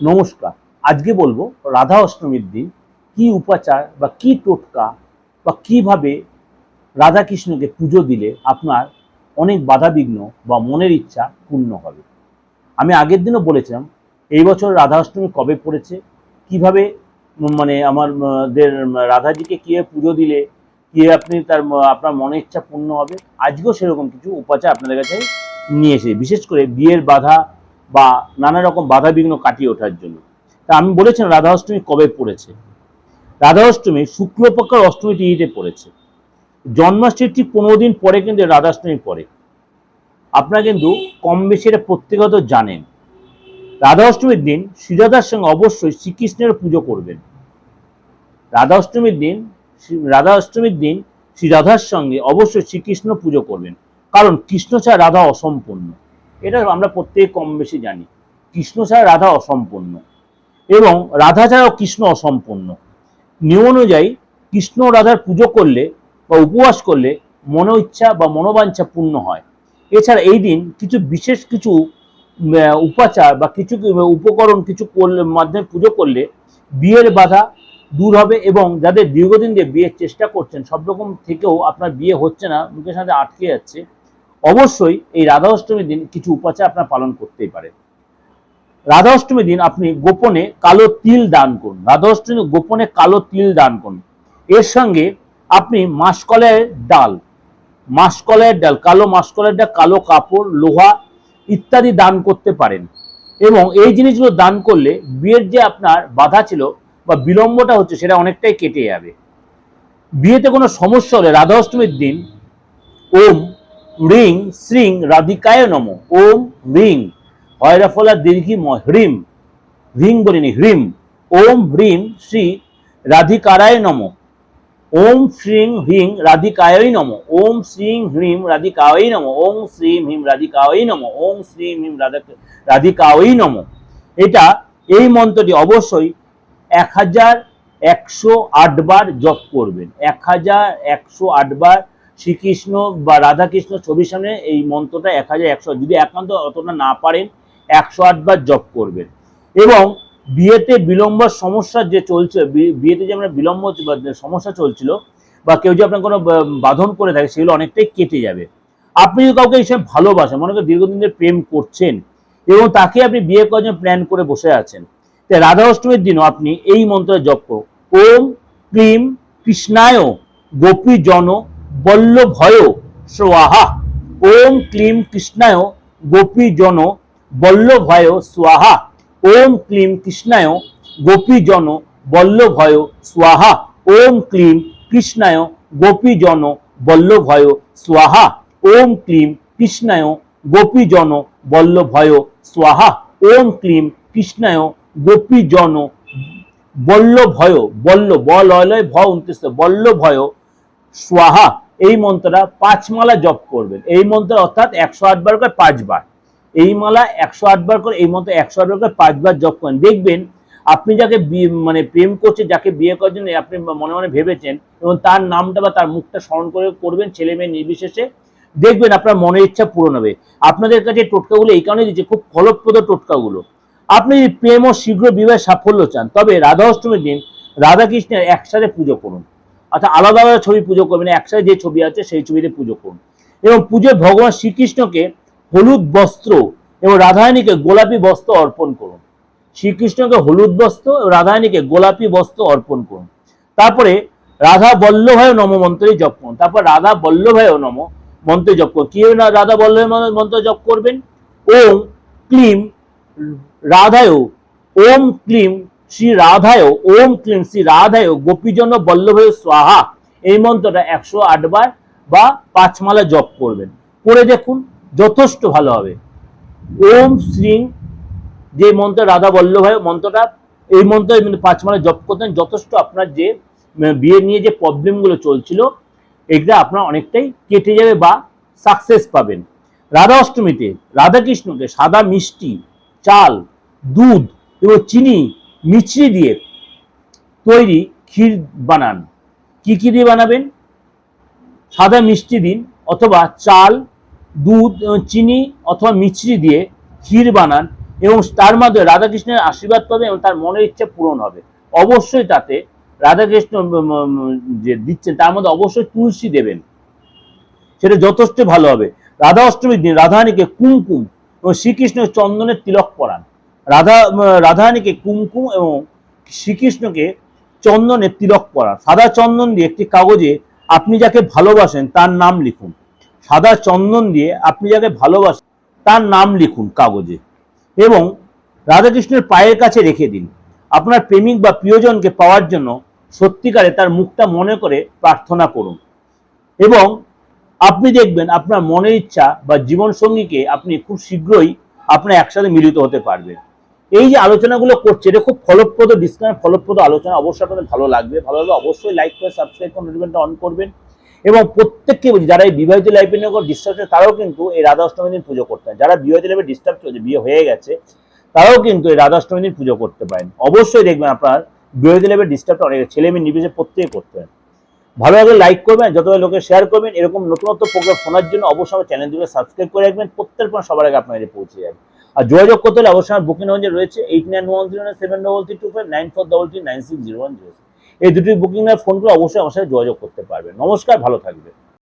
নমস্কার। আজকে বলব রাধা অষ্টমীর দিন কি উপাচার বা কি টোটকা বা কীভাবে রাধা কৃষ্ণকে পুজো দিলে আপনার অনেক বাধাবিঘ্ন বা মনের ইচ্ছা পূর্ণ হবে। আমি আগের দিনও বলেছিলাম, এই বছর রাধা অষ্টমী কবে পড়েছে, কীভাবে মানে আমার দের রাধাজিকে কীভাবে পুজো দিলে, কি আপনি তার, আপনার মনের ইচ্ছা পূর্ণ হবে, আজকেও সেরকম কিছু উপাচার আপনাদের কাছে নিয়ে এসে বিশেষ করে বিয়ের বাধা বা নানা রকম বাধা বিঘ্ন কাটিয়ে ওঠার জন্য। তা আমি বলেছিলাম রাধা অষ্টমী কবে পড়েছে? রাধা অষ্টমী শুক্লপক্ষের অষ্টমী তিথিতে পড়েছে। জন্মাষ্টমীর ঠিক পনেরো দিন পরে কিন্তু রাধাষ্টমী পড়ে। আপনারা কিন্তু কম বেশি এটা প্রত্যেকত জানেন। রাধা অষ্টমীর দিন শ্রীরাধার সঙ্গে অবশ্যই শ্রীকৃষ্ণের পুজো করবেন। রাধা অষ্টমীর দিন রাধা অষ্টমীর দিন শ্রী রাধার সঙ্গে অবশ্যই শ্রীকৃষ্ণ পুজো করবেন। কারণ কৃষ্ণ ছাড়া রাধা অসম্পূর্ণ। এটা আমরা প্রত্যেক কম বেশি জানি। কৃষ্ণ ছাড়া রাধা অসম্পূর্ণ এবং রাধা ছাড়াও কৃষ্ণ অসম্পূর্ণ। নিয়ম অনুযায়ী কৃষ্ণ রাধার পুজো করলে বা উপবাস করলে মনো ইচ্ছা বা মনোবাঞ্ছা পূর্ণ হয়। এছাড়া এই দিন কিছু বিশেষ কিছু উপাচার বা কিছু উপকরণ কিছু করলে, মাধ্যমে পুজো করলে বিয়ের বাধা দূর হবে এবং যাদের দীর্ঘদিন দিয়ে বিয়ের চেষ্টা করছেন, সব রকম থেকেও আপনার বিয়ে হচ্ছে না, মুখের সাথে আটকে যাচ্ছে। অবশ্যই এই রাধা অষ্টমীর দিন কিছু উপাচার আপনার পালন করতেই পারে রাধা অষ্টমীর দিন আপনি গোপনে কালো তিল দান করুন। রাধা অষ্টমী গোপনে কালো তিল দান করুন। এর সঙ্গে আপনি মাসকলের ডাল মাসকলের ডাল, কালো মাসকলের ডাল, কালো কাপড়, লোহা ইত্যাদি দান করতে পারেন। এবং এই জিনিসগুলো দান করলে বিয়ের যে আপনার বাধা ছিল বা বিলম্বটা হচ্ছে সেটা অনেকটাই কেটে যাবে। বিয়েতে কোনো সমস্যা হলে রাধা অষ্টমীর দিন ওম রিং, শ্রিং, রাধিকায় নম, ওম, রিং। হয়রাফলা দীর্ঘি হ্রিম রিং বলিনি, হ্রিম। ওম, হ্রিম, শ্রী, রাধিকারায় নম। ওম, শ্রীং, হ্রিং রাধিকায় নম। ওম, শ্রীং, হ্রিম রাধিকায় নম। ওম, শ্রীম হিম রাধিকায় নম। ওম, শ্রীম হিম রাধা রাধিকায় নম। এটা এই মন্ত্রটি অবশ্যই এক হাজার একশো আটবার জপ করবেন। এক হাজার একশো আটবার শ্রীকৃষ্ণ বা রাধাকৃষ্ণ ছবির সামনে এই মন্ত্রটা এক হাজার একশো, যদি একান্ত অতটা না পারেন, একশো আটবার জপ করবেন। এবং বিয়েতে বিলম্ব সমস্যা যে চলছে বিয়েতে যে আমরা বিলম্ব যে সমস্যা চলছিল, বা কেউ যদি আপনার কোনো বাঁধন করে থাকে, সেগুলো অনেকটাই কেটে যাবে। আপনি যদি কাউকে এই সময় ভালোবাসেন, মনে করেন দীর্ঘদিন ধরে প্রেম করছেন, এবং তাকে আপনি বিয়ে করার জন্য প্ল্যান করে বসে আছেন, তাই রাধা অষ্টমীর দিনও আপনি এই মন্ত্র জপ করুন। ওম ক্লিম কৃষ্ণায় গোপী জন বল্লভয় স্বাহা। ওম ক্লিম কৃষ্ণায় গোপী জন বল্লভয় স্বাহা। ওম ক্লিম কৃষ্ণায় গোপী জন বল্লভয় স্বাহা। ওম ক্লিম কৃষ্ণায় গোপী জন বল্লভয় স্বাহা। ওম ক্লিম কৃষ্ণায় গোপী জন বল্লভয় স্বাহা। ওম ক্লিম কৃষ্ণায় গোপী জন বল্লভয় বল্ল বল অলয় ভ উনত্রিশ বল্লভয় স্বাহা। এই মন্ত্রটা পাঁচ মালা জপ করবেন। এই মন্ত্র অর্থাৎ একশো আটবার করে পাঁচবার। এই মালা একশো আটবার করে, এই মন্ত্র একশো আটবার করে পাঁচবার জপ করেন। দেখবেন আপনি যাকে মানে প্রেম করছেন, যাকে বিয়ে করার জন্য আপনি মনে মনে ভেবেছেন এবং তার নামটা বা তার মুখটা স্মরণ করে করবেন ছেলে মেয়ে নির্বিশেষে, দেখবেন আপনার মনের ইচ্ছা পূরণ হবে। আপনাদের কাছে টোটকাগুলো এই কারণে দিচ্ছে, খুব ফলপ্রদ টোটকাগুলো। আপনি প্রেম ও শীঘ্র বিবাহের সাফল্য চান। তবে রাধা অষ্টমীর দিন রাধাকৃষ্ণের একসাথে পুজো করুন। অর্থাৎ আলাদা আলাদা ছবি পুজো করবেন একসাথে যে ছবি আছে সেই ছবিতে পুজো করুন। এবং পুজোয় ভগবান শ্রীকৃষ্ণকে হলুদ বস্ত্র এবং রাধারানীকে গোলাপি বস্ত্র অর্পণ করুন। শ্রীকৃষ্ণকে হলুদ বস্ত্র এবং রাধারানীকে গোলাপি বস্ত্র অর্পণ করুন। তারপরে রাধা বল্লভায় নম মন্ত্রে জপ করুন। তারপর রাধা বল্লভায় নম মন্ত্রে জপ করুন। কি না, রাধা বল্লভ মন্ত্র জপ করবেন? ওম ক্লিম রাধায়, ওম ক্লিম শ্রী রাধায়, ওম ক্লিম শ্রী রাধায়, গোপীজন বল্লভয় স্বাহা। এই মন্ত্রটা একশো আটবার বা পাঁচ মালা জপ করবেন। করে দেখুন, যথেষ্ট ভালো হবে। ওম শ্রী, যে মন্ত্র রাধা বল্লভায় মন্ত্রটা, এই মন্ত্র মানে পাঁচ মালা জপ করতেন। যথেষ্ট আপনার যে বিয়ে নিয়ে যে প্রবলেমগুলো চলছিল, এগুলো আপনার অনেকটাই কেটে যাবে বা সাকসেস পাবেন। রাধা অষ্টমীতে রাধাকৃষ্ণকে সাদা মিষ্টি, চাল, দুধ এবং চিনি মিছরি দিয়ে তৈরি ক্ষীর বানান। কি কি দিয়ে বানাবেন? সাদা মিষ্টি দিন অথবা চাল, দুধ চিনি অথবা মিছরি দিয়ে ক্ষীর বানান এবং তার মাধ্যমে রাধাকৃষ্ণের আশীর্বাদ পাবে এবং তার মনের ইচ্ছা পূরণ হবে। অবশ্যই তাতে রাধাকৃষ্ণ যে দিচ্ছেন তার মধ্যে অবশ্যই তুলসী দেবেন। সেটা যথেষ্ট ভালো হবে। রাধা অষ্টমীর দিন রাধারানীকে কুমকুম এবং শ্রীকৃষ্ণ চন্দনের তিলক পরান। রাধা রাধারানীকে কুমকুম এবং শ্রীকৃষ্ণকে চন্দনের তিলক পরান সাদা চন্দন দিয়ে একটি কাগজে আপনি যাকে ভালোবাসেন তার নাম লিখুন। সাদা চন্দন দিয়ে আপনি যাকে ভালোবাসেন তার নাম লিখুন কাগজে এবং রাধাকৃষ্ণের পায়ের কাছে রেখে দিন। আপনার প্রেমিক বা প্রিয়জনকে পাওয়ার জন্য সত্যিকারে তার মুখটা মনে করে প্রার্থনা করুন এবং আপনি দেখবেন আপনার মনের ইচ্ছা বা জীবন সঙ্গীকে আপনি খুব শীঘ্রই আপনার একসাথে মিলিত হতে পারবেন। এই যে আলোচনাগুলো করছে, এটা খুব ফলপ্রদ ডিসকাউন্ট ফলপ্রদ আলোচনা, অবশ্যই আপনাদের ভালো লাগবে। ভালো লাগলে অবশ্যই লাইক করে সাবস্ক্রাইব করে নোটিফিকেশনটা অন করবেন। এবং প্রত্যেককে বলছি, যারা এই বিবাহিত লাইফে নিয়ে ডিস্টার্ব চলছে তারাও কিন্তু এই রাধা অষ্টমী দিন পুজো করতে হয় যারা বিবাহিত লাইফে ডিস্টার্ব চলছে, বিয়ে হয়ে গেছে, তারাও কিন্তু এই রাধা অষ্টমী দিন পুজো করতে পারেন। অবশ্যই দেখবেন আপনার বিবাহিত লাইফে ডিস্টার্বটা অনেক, ছেলে মেয়ে নির্বিশেষে প্রত্যেকে করতে হয় ভালো লাগলে লাইক করবেন যত লোকে শেয়ার করবেন, এরকম নতুনত্ব প্রোগ্রাম শোনার জন্য অবশ্যই আমার চ্যানেলগুলো সাবস্ক্রাইব করে রাখবেন। প্রত্যেক পর সবার আগে আপনার কাছে পৌঁছে যাবে। আর যোগাযোগ করতে হলে অবশ্যই আমার বুকিং নম্বর রয়েছে eight nine one zero seven double three two five nine four double three nine six zero one zero এই দুটি বুকিং ফোন করে অবশ্যই আমার সাথে যোগাযোগ করতে পারবে নমস্কার, ভালো থাকবেন।